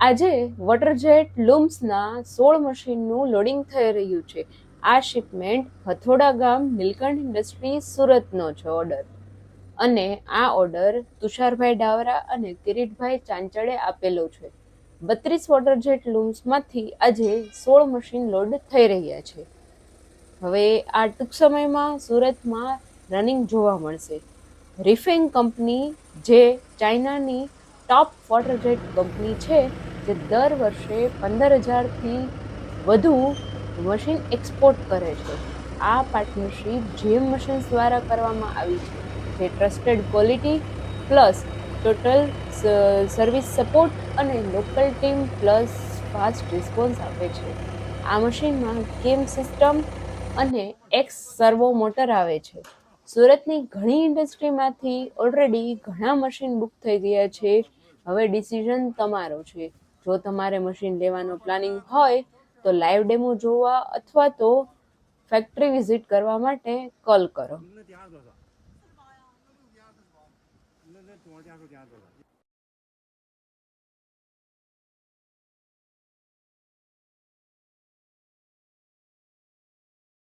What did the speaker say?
આજે વોટરજેટ લૂમ્સના સોળ મશીનનું લોડિંગ થઈ રહ્યું છે. આ શિપમેન્ટ હથોડા ગામ નીલકંઠ ઇન્ડસ્ટ્રી સુરતનો છે ઓર્ડર. અને આ ઓર્ડર તુષારભાઈ ડાવરા અને કિરીટભાઈ ચાંચડે આપેલો છે. બત્રીસ વોટરજેટ લૂમ્સમાંથી આજે સોળ મશીન લોડ થઈ રહ્યા છે. હવે આ ટૂંક સમયમાં સુરતમાં રનિંગ જોવા મળશે. રિફેંગ કંપની જે ચાઇનાની ટોપ વોટરજેટ કંપની છે જે દર વર્ષે પંદર હજારથી વધુ મશીન એક્સપોર્ટ કરે છે. આ પાર્ટનરશિપ જીએમ મશીન્સ દ્વારા કરવામાં આવી છે. જે trusted quality plus total service support અને local team plus fast response આપે છે. આ મશીનમાં કેમ સિસ્ટમ અને એક્સ સર્વો મોટર આવે છે. સુરતની ઘણી ઇન્ડસ્ટ્રીમાંથી ઓલરેડી ઘણા મશીન બુક થઈ ગયા છે. હવે ડિસિઝન તમારો છે. જો તમારે મશીન લેવાનો પ્લાનિંગ હોય, તો લાઈવ ડેમો જોવા અથવા તો ફેક્ટરી વિઝિટ કરવા માટે કોલ કરો.